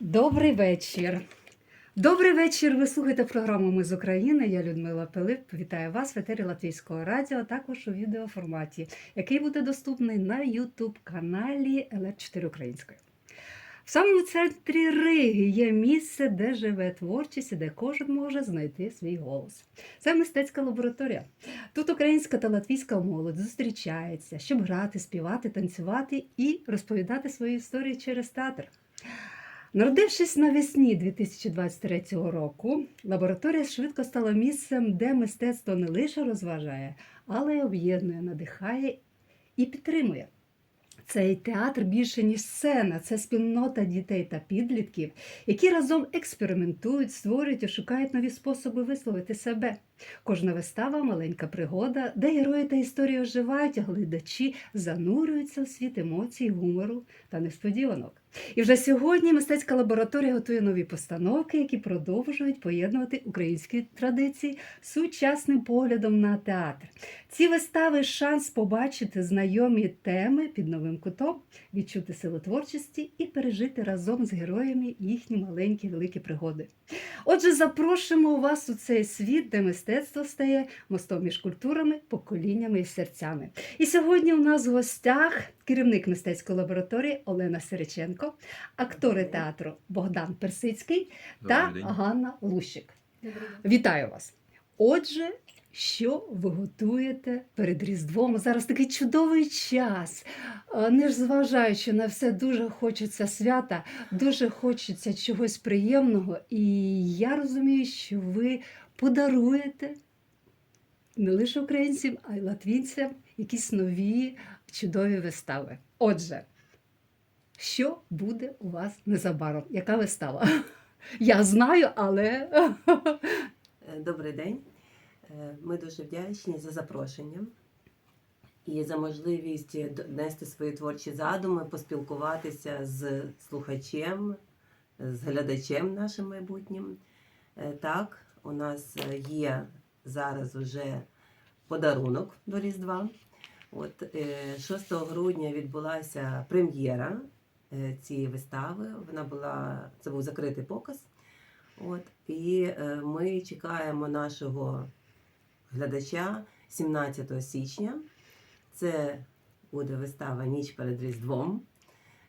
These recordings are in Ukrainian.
Добрий вечір. Добрий вечір. Ви слухаєте програму Ми з України. Я Людмила Пилип. Вітаю вас в етері Латвійського радіо, також у відеоформаті, який буде доступний на youtube каналі ЛР4 Української. В самому центрі Риги є місце, де живе творчість і де кожен може знайти свій голос. Це мистецька лабораторія. Тут українська та латвійська молодь зустрічається, щоб грати, співати, танцювати і розповідати свої історії через театр. Народившись навесні 2023 року, лабораторія швидко стала місцем, де мистецтво не лише розважає, але й об'єднує, надихає і підтримує. Цей театр більше ніж сцена, це спільнота дітей та підлітків, які разом експериментують, створюють і шукають нові способи висловити себе. Кожна вистава маленька пригода, де герої та історії оживають, а глядачі занурюються у світ емоцій, гумору та несподіванок. І вже сьогодні мистецька лабораторія готує нові постановки, які продовжують поєднувати українські традиції з сучасним поглядом на театр. Ці вистави шанс побачити знайомі теми під новим кутом, відчути силу творчості і пережити разом з героями їхні маленькі великі пригоди. Отже, запрошуємо вас у цей світ, де мистецтво стає мостом між культурами, поколіннями і серцями. І сьогодні у нас в гостях керівник мистецької лабораторії Олена Сереченко, актори театру Богдан Персицький та Ганна Лущик. Вітаю вас! Отже, що ви готуєте перед Різдвом? Зараз такий чудовий час. Не ж зважаючи на все, дуже хочеться свята, дуже хочеться чогось приємного. І я розумію, що ви подаруєте не лише українцям, а й латвійцям якісь нові чудові вистави. Отже, що буде у вас незабаром? Яка вистава? Я знаю, але Е, Добрий день. Е, Ми дуже вдячні за запрошення і за можливість донести свої творчі задуми, поспілкуватися з слухачем, з глядачем нашим майбутнім. Е, Так, у нас е, є зараз вже подарунок до Різдва. От е, 6 грудня відбулася прем'єра е, цієї вистави. Вона була це був закритий показ. От, і е, ми чекаємо нашого глядача 17 січня. Це буде вистава Ніч перед Різдвом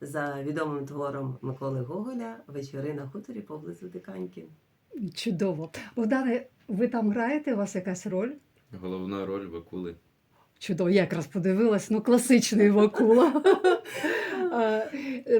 за відомим твором Миколи Гоголя Вечори на хуторі поблизу Диканьки. Чудово. Богдане, ви там граєте? У вас якась роль? Головна роль Вакули. Чудово, я якраз подивилась, ну класичний Вакула.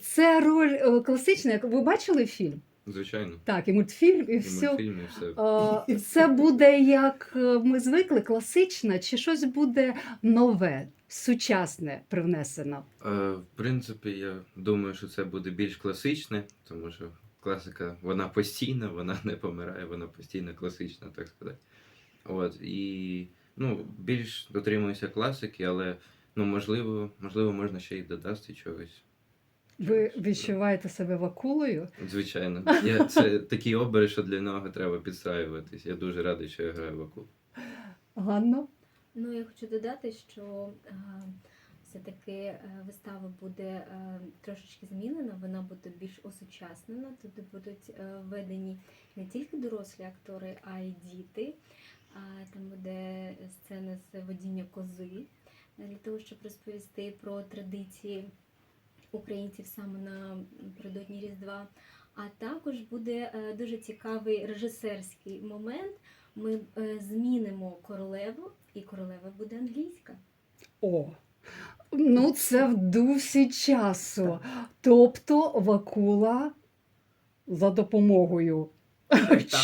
Це роль е, класична. як- Ви бачили фільм? Звичайно. Так, і мультфільм, і І все. мультфільм, і все. Е, Це буде як е, ми звикли, класична, чи щось буде нове, сучасне привнесено? Е, в принципі, я думаю, що це буде більш класичне, тому що класика вона постійна, вона не помирає, вона постійно класична, так сказати. От, і ну, більш дотримуюся класики, але ну, можливо, можливо, можна ще й додати чогось. Ви відчуваєте себе вакулою? Звичайно. Я, це такий обережь, що для нього треба підстраюватись. Я дуже радий, що я граю Вакул. Ганно? Ну, я хочу додати, що е, все-таки е, вистава буде е, трошечки змінена, вона буде більш осучаснена. Туди будуть е, введені не тільки дорослі актори, а й діти. Там буде сцена з водіння кози для того, щоб розповісти про традиції українців саме напередодні Різдва. А також буде дуже цікавий режисерський момент. Ми змінимо королеву, і королева буде англійська. О, ну це в дусі часу. Тобто Вакула за допомогою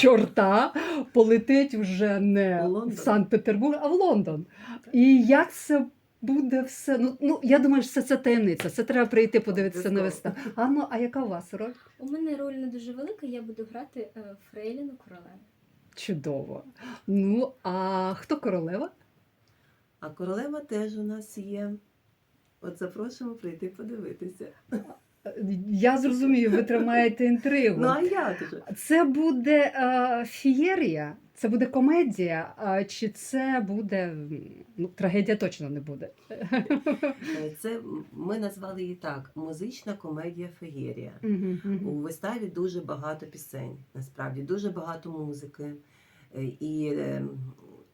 чорта полетить вже не в Санкт-Петербург, а в Лондон. І як це буде все? Ну, ну я думаю, що це, це таємниця. Це треба прийти подивитися на виставу. Анно, а яка у вас роль? У мене роль не дуже велика, я буду грати е, Фрейліну королеву. Чудово. Ну, а хто королева? А королева теж у нас є. От запрошуємо прийти подивитися. Я зрозумію, ви тримаєте інтригу. Ну а як же? Це буде е, фієрія, Це буде комедія, а чи це буде ну, трагедія точно не буде. Е, Це ми назвали її так: музична комедія Феєрія. Мгм, У виставі дуже багато пісень, насправді дуже багато музики. Е, І е,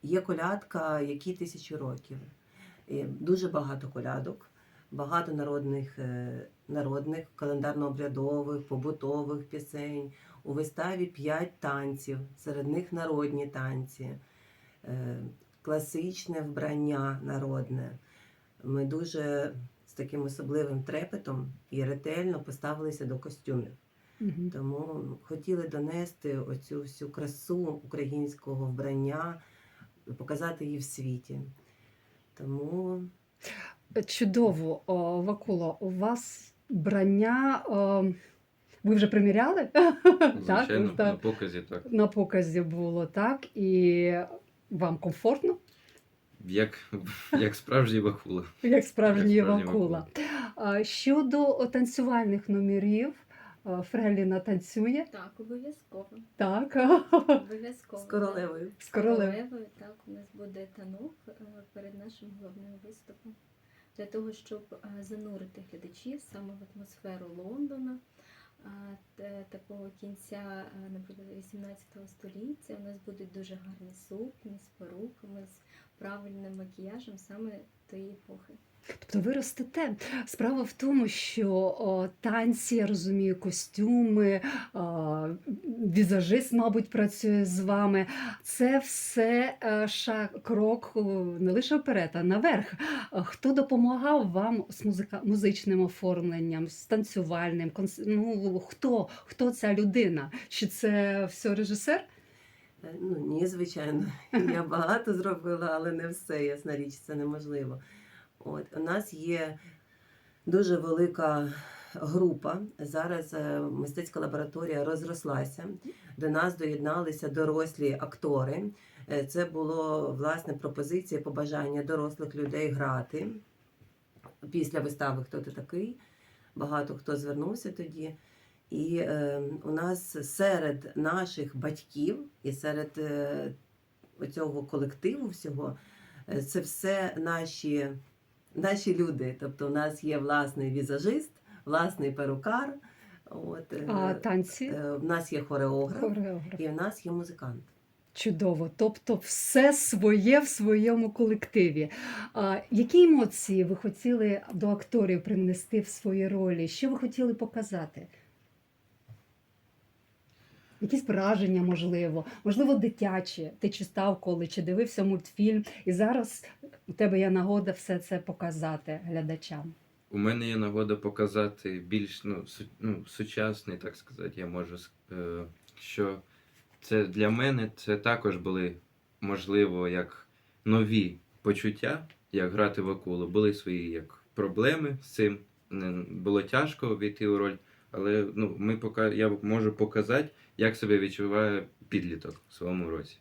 є колядка, які тисячі років. Дуже багато колядок, багато народних, е, народних календарно-обрядових, побутових пісень. У виставі п'ять танців, серед них народні танці, е, класичне вбрання народне. Ми дуже з таким особливим трепетом і ретельно поставилися до костюмів. Мгм. Тому хотіли донести оцю всю красу українського вбрання, показати її в світі. Тому Чудово, О, Вакула, у вас брання. о, Ви вже приміряли? Звичайно, на так, показі так. на показі було так, і вам комфортно, Як, як справжній бахула. як справжній Як справжній Вакула. Щодо танцювальних номерів, Фреліна танцює, Так, обов'язково. так, Обов'язково. з королевою. з королем. королевою, так, у нас буде танок е, перед нашим головним виступом. Для того, щоб е, занурити глядачів саме в атмосферу Лондона, такого кінця, е, наприклад, 18 століття, у нас будуть дуже гарні сукні з перуками, з правильним макіяжем саме тої епохи. Тобто ви ростете. Справа в тому, що о, танці, я розумію, костюми, о, візажист, мабуть, працює з вами. Це все е, ша, крок не лише вперед, а наверх. Хто допомагав вам з музика, музичним оформленням, з танцювальним? конс- Ну, хто? хто ця людина? Чи це все режисер? Е, Ну ні, звичайно. Я багато зробила, але не все, ясна річ, це неможливо. От у нас є дуже велика група. Зараз е, мистецька лабораторія розрослася. До нас доєдналися дорослі актори. Е, Це було власне пропозиція, побажання дорослих людей грати після вистави Хто ти такий. Багато хто звернувся тоді. І е, у нас серед наших батьків і серед е, цього колективу всього е, це все наші, наші люди. Тобто, у нас є власний візажист, власний перукар. От, е, А танці? е, в нас є хореограф Хореограф. і в нас є музикант. Чудово, тобто все своє в своєму колективі. А, які емоції ви хотіли до акторів привнести в свої ролі? Що ви хотіли показати? Якісь враження, можливо, можливо, дитячі. Ти читав коли чи дивився мультфільм, і зараз у тебе є нагода все це показати глядачам. У мене є нагода показати більш ну, су, ну, сучасний, так сказати, я можу е, що це для мене це також були, можливо, як нові почуття, як грати в акулу. Були свої як проблеми з цим. Було тяжко війти у роль, але ну, ми пока, я можу показати, як себе відчуває підліток в своєму році.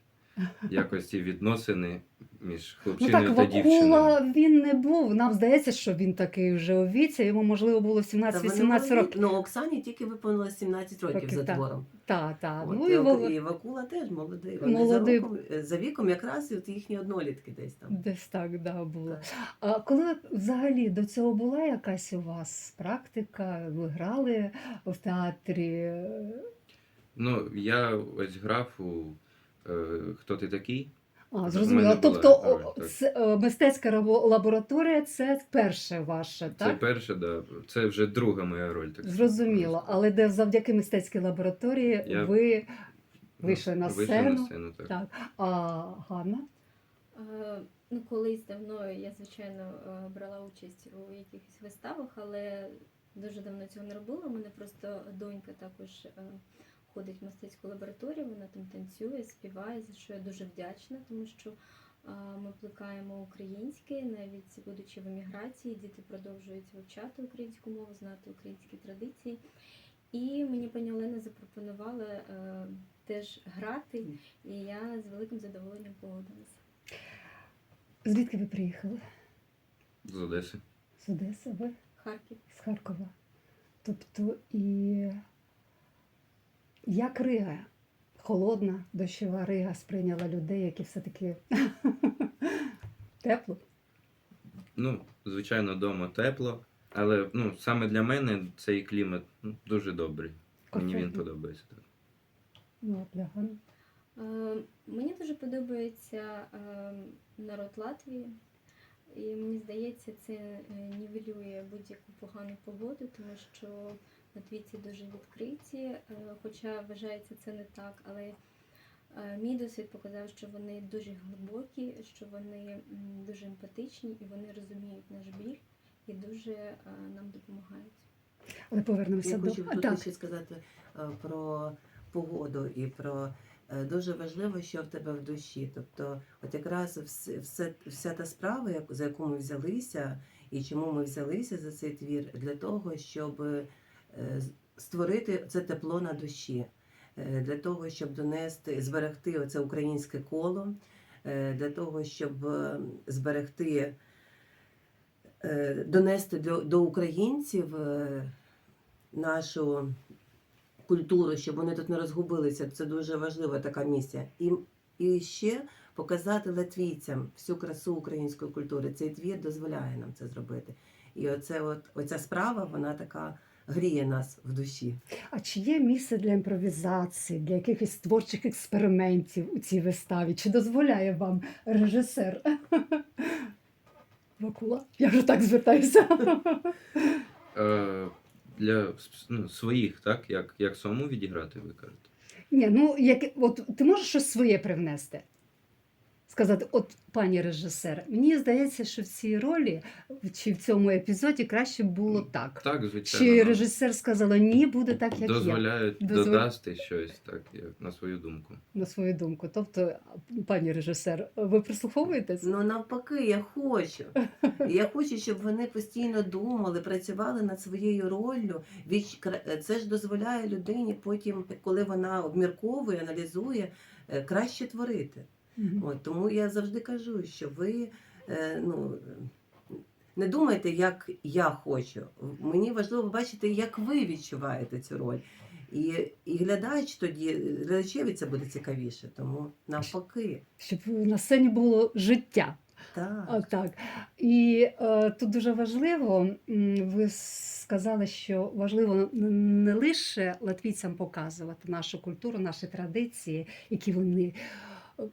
Якось ці відносини між Ну хлопчиною так, та дівчиною. Вакула він не був. Нам здається, що він такий вже у віці. Йому можливо було 17-18 років. Ну, Оксані тільки виповнилось 17 років Років, за так. твором. Та, та. Ну, і, і Вак- і Вакула теж молодий. Вони Молодий. За, роком, за віком якраз і от їхні однолітки десь там. Десь так да, було. Так. А коли взагалі до цього була якась у вас практика? Ви грали в театрі? Ну, я ось грав у е, Хто ти такий? А, зрозуміло. Тобто роль, так. це, е, мистецька лабораторія це перше ваше, Це так? перше, да. Це вже друга моя роль. Так Зрозуміло. Але де завдяки мистецькій лабораторії Я- ви вийшли на сцену. на сцену, так. Так. А Ганна? Е, Ну, колись давно я, звичайно, е, брала участь у якихось виставах, але дуже давно цього не робила. У мене просто донька також е, ходить в мистецьку лабораторію, вона там танцює, співає, за що я дуже вдячна, тому що ми плекаємо українське, навіть будучи в еміграції, діти продовжують вивчати українську мову, знати українські традиції. І мені пані Олена запропонувала е, теж грати, і я з великим задоволенням погодилася. Звідки ви приїхали? З Одеси. З Одеси? Ви? Харків. з Харкова. Тобто і як Рига холодна дощова рига сприйняла людей, які все-таки тепло. Ну, звичайно, вдома тепло, але ну, саме для мене цей клімат ну, дуже добрий. Мені він подобається. Так. Ну, от, Ляга. Е, Мені дуже подобається е, народ Латвії, і мені здається, це е, нівелює будь-яку погану погоду, тому що латвійці дуже відкриті, е, хоча вважається це не так, але е, мій досвід показав, що вони дуже глибокі, що вони дуже емпатичні і вони розуміють наш біль і дуже е, нам допомагають. Але повернемося Я до хочу тут так. ще сказати про погоду і про дуже важливо, що в тебе в душі. Тобто, от якраз все, вся та справа, за яку ми взялися, і чому ми взялися за цей твір, для того, щоб створити це тепло на душі, е, для того, щоб донести, зберегти оце українське коло, е, для того, щоб е, зберегти. е, Донести до, до українців е, нашу культуру, щоб вони тут не розгубилися. Це дуже важлива така місія. І, і ще показати латвійцям всю красу української культури. Цей твір дозволяє нам це зробити. І оце от, оця справа, вона така гріє нас в душі. А чи є місце для імпровізації, для якихось творчих експериментів у цій виставі? Чи дозволяє вам режисер? Вакула? Я вже так звертаюся. Е, для ну, своїх, так? Як, як самому відіграти, ви кажете? Ні, ну як от ти можеш щось своє привнести? Сказати, от пані режисер, мені здається, що в цій ролі чи в цьому епізоді краще було так. Так, звичайно. Чи режисер сказала ні, буде так, як є, дозволяють Дозволь- додасти щось, так, як, на свою думку. на свою думку. Тобто, пані режисер, ви прислуховуєтесь? Ну навпаки, я хочу. Я хочу, щоб вони постійно думали, працювали над своєю роллю. Це ж дозволяє людині потім, коли вона обмірковує, аналізує, е, краще творити. Мгм. От, тому я завжди кажу, що ви е, ну, не думайте, як я хочу. Мені важливо бачити, як ви відчуваєте цю роль. І, і глядач тоді, глядачеві це буде цікавіше, тому навпаки. Щоб на сцені було життя. Так. Так. І е, тут дуже важливо, ви сказали, що важливо не лише латвійцям показувати нашу культуру, наші традиції, які вони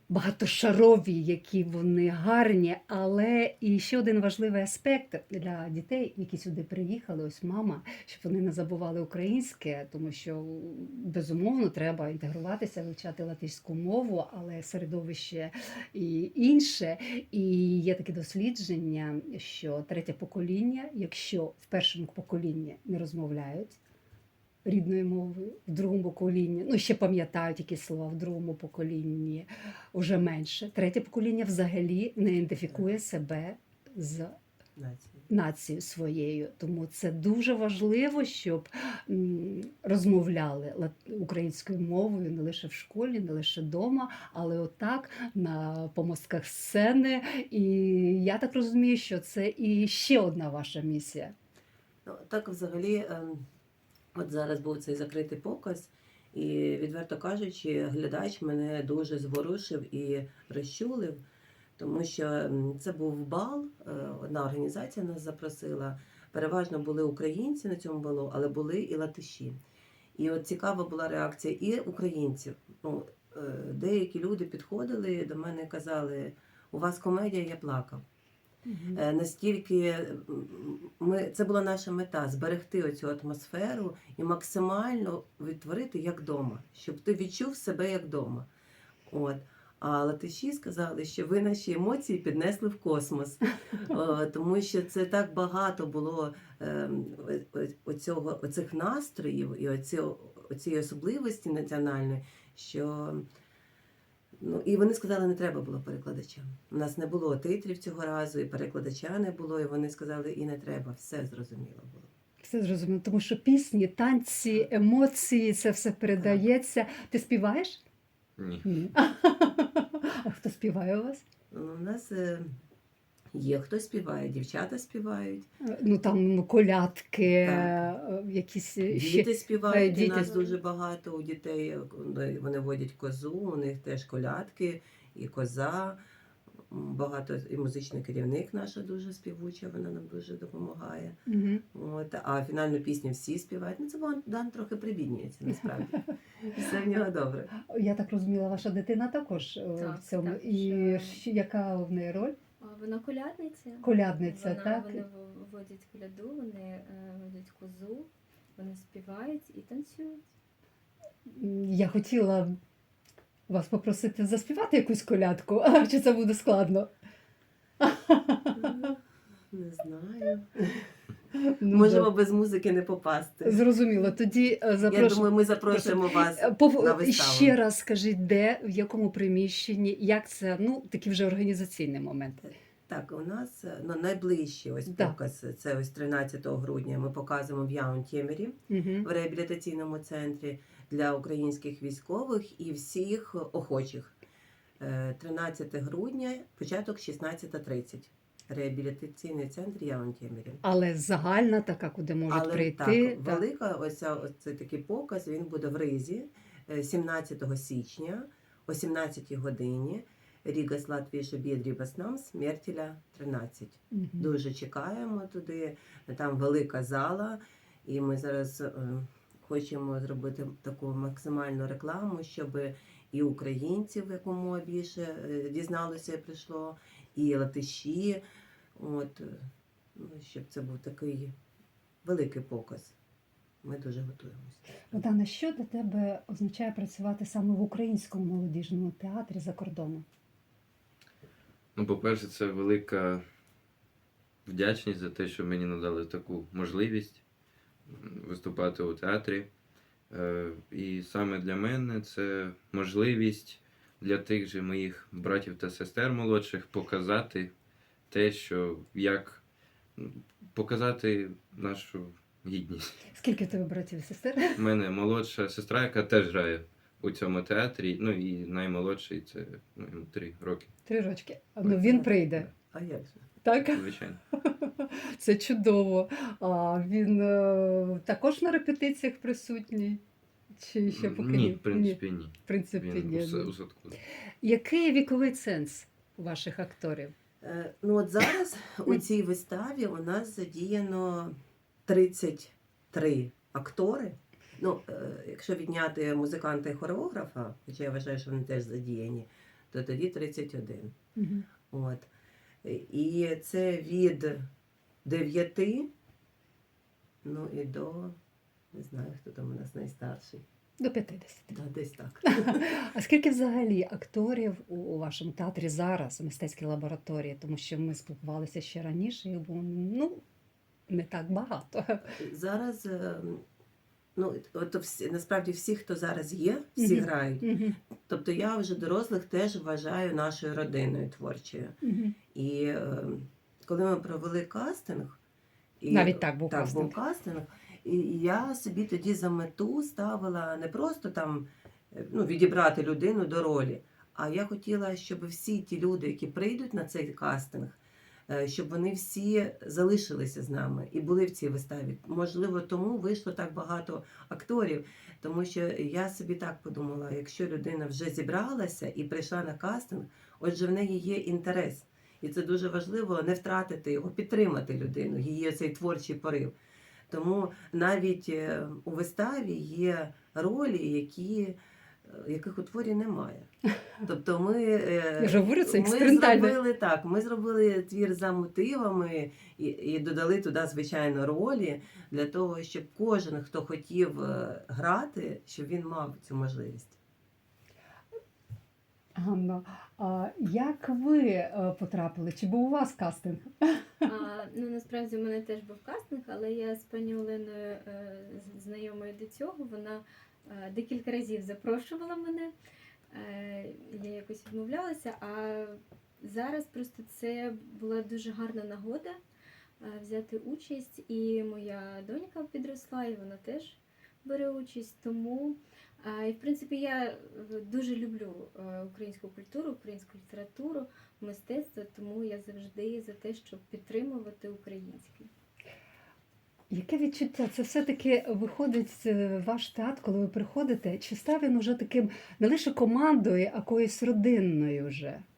багатошарові, які вони гарні. Але і ще один важливий аспект для дітей, які сюди приїхали, ось мама, щоб вони не забували українське, тому що безумовно треба інтегруватися, вивчати латиську мову, але середовище і інше. І є таке дослідження, що третє покоління, якщо в першому поколінні не розмовляють рідною мовою, в другому поколінні, ну ще пам'ятають якісь слова, в другому поколінні вже менше. Третє покоління взагалі не ідентифікує себе з нацією своєю. Тому це дуже важливо, щоб розмовляли українською мовою не лише в школі, не лише вдома, але отак на помостках сцени. І я так розумію, що це і ще одна ваша місія. Ну, так взагалі, ем, от зараз був цей закритий показ, і відверто кажучи, глядач мене дуже зворушив і розчулив, тому що це був бал, е, одна організація нас запросила. Переважно були українці на цьому балу, але були і латиші. І от цікава була реакція і українців. Ну, е, деякі люди підходили до мене і казали: у вас комедія, я плакав. Е, Настільки ми це була наша мета зберегти оцю атмосферу і максимально відтворити як вдома, щоб ти відчув себе як вдома. От. А латиші сказали, що ви наші емоції піднесли в космос, тому що це так багато було ем, оцього, оцих настроїв і оці, оцієї особливості національної, що Ну, і вони сказали, не треба було перекладача. У нас не було титрів цього разу, і перекладача не було, і вони сказали, і не треба, все зрозуміло було. Все зрозуміло, тому що пісні, танці, емоції це все передається. Ти співаєш? Ні. Ні. А хто співає у вас? Ну, У нас е, Є хто співає, дівчата співають, Ну там ну, колядки, Так. е, якісь е, ще. діти співають. Е, діти У нас дуже багато у дітей. е, Вони водять козу, у них теж колядки і коза. Багато і музичний керівник наша дуже співуча, вона нам дуже допомагає. Мгм. От, а фінальну пісню всі співають. Ну, це Богдан трохи прибіднюється, насправді. Все в нього добре. Я так розуміла, ваша дитина також Так, в цьому. так, І що- яка в неї роль? Вона колядниця. Колядниця, вона, так? Вони водять коляду, вони е, водять козу, вони співають і танцюють. Я хотіла вас попросити заспівати якусь колядку, а чи це буде складно? Не знаю. Ну, Можемо добре. без музики не попасти. Зрозуміло. Тоді е, Я думаю, ми запрошуємо вас. Е, пов- на виставу. Ще раз скажіть, де, в якому приміщенні, як це, ну, такий вже організаційний момент. Так, у нас е, ну, найближчий ось Да. показ. Це ось 13 грудня. Ми показуємо в Яунтємері Угу. в реабілітаційному центрі для українських військових і всіх охочих. Е, 13 грудня, початок 16.30. Реабілітаційний центр Яунтємері. Але загальна така, куди можуть Але прийти. так, так. велика ось цей такий показ. Він буде в Ризі е, 17 січня о 17 годині. Рігас Латвія Бідрібас нам Смертіля 13. Мгм. Дуже чекаємо туди. Там велика зала, і ми зараз е, хочемо зробити таку максимальну рекламу, щоб і українців якомога більше е, дізналося і прийшло, і латиші. От, е, ну, щоб це був такий великий показ. Ми дуже готуємося. Богдана, що для тебе означає працювати саме в українському молодіжному театрі за кордоном? Ну, по-перше, це велика вдячність за те, що мені надали таку можливість виступати у театрі. Е, І саме для мене це можливість для тих же моїх братів та сестер молодших показати те, що як показати нашу гідність. Скільки в тебе братів і сестер? У мене молодша сестра, яка теж грає у цьому театрі. Ну і наймолодший це ну, йому три роки. Три рочки. Ну він прийде, А як же? так? Звичайно. Це чудово. А він е, також на репетиціях присутній? Чи ще поки Ні, в принципі, ні. В принципі, Він ні. у, у садку. Який віковий ценз у ваших акторів? Е, Ну от зараз у цій виставі у нас задіяно 33 актори. Ну, е, якщо відняти музиканта і хореографа, хоча я вважаю, що вони теж задіяні, то тоді 31. Мгм. От. І це від 9, ну і до не знаю, хто там у нас найстарший. До 50. Да, десь так. А скільки взагалі акторів у, у вашому театрі зараз у мистецькій лабораторії? Тому що ми спілкувалися ще раніше, їх було ну не так багато. Зараз. Ну, от всі, насправді всі, хто зараз є, всі Мгм. грають. Мгм. Тобто я вже дорослих теж вважаю нашою родиною творчою. Мгм. І е, коли ми провели кастинг, і, Навіть так був так, кастинг. був кастинг, і я собі тоді за мету ставила не просто там е, ну, відібрати людину до ролі, а я хотіла, щоб всі ті люди, які прийдуть на цей кастинг, щоб вони всі залишилися з нами і були в цій виставі. Можливо, тому вийшло так багато акторів, тому що я собі так подумала: якщо людина вже зібралася і прийшла на кастинг, отже, в неї є інтерес. І це дуже важливо не втратити його, підтримати людину, її цей творчий порив. Тому навіть е, у виставі є ролі, які, е, яких у творі немає. Тобто ми, е, ми зробили так, ми зробили твір за мотивами і, і додали туди, звичайно, ролі для того, щоб кожен, хто хотів е, грати, щоб він мав цю можливість. Ганна, а як ви е, потрапили? Чи був у вас кастинг? А, ну насправді у мене теж був кастинг, але я з пані Оленою знайомою до цього. Вона декілька разів запрошувала мене. Е, я якось відмовлялася. А зараз просто це була дуже гарна нагода е, взяти участь. І моя донька підросла, і вона теж бере участь. Тому І в принципі я е, дуже люблю е, українську культуру, українську літературу, мистецтво, тому я завжди за те, щоб підтримувати українське. Яке відчуття? Це все-таки виходить е, ваш театр, коли ви приходите? Чи став він уже таким не лише командою, а якоюсь родинною вже?